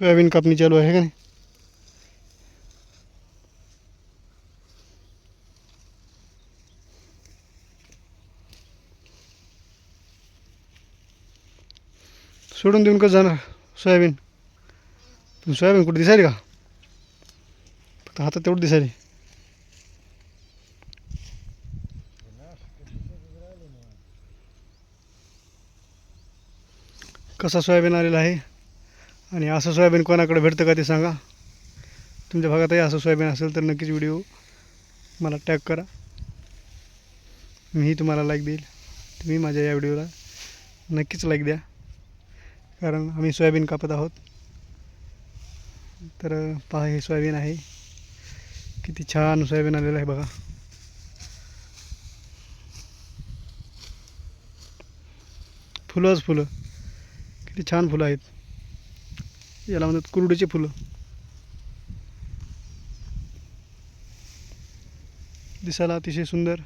Soybean कापणी चालू आहे का नाही? सोडून देऊन कसं जाणार? सोयाबीन. पण सोयाबीन कुठे दिसायली का? फक्त हातात तेवढं दिसायली. कसा सोयाबीन आलेला आहे? आणि असं सोयाबीन कोणाकडे भेटतं का ते सांगा. तुमच्या भागातही असं सोयाबीन असेल तर नक्कीच व्हिडिओ मला टॅग करा. मीही तुम्हाला लाईक देईल. तुम्ही माझ्या या व्हिडिओला नक्कीच लाईक द्या. कारण आम्ही सोयाबीन कापत आहोत. तर पहा हे सोयाबीन आहे. किती छान सोयाबीन आलेलं आहे बघा. फुलंच फुलं. किती छान फुलं आहेत. याला म्हणतात कुरडीचे फुलं. दिसायला अतिशय सुंदर.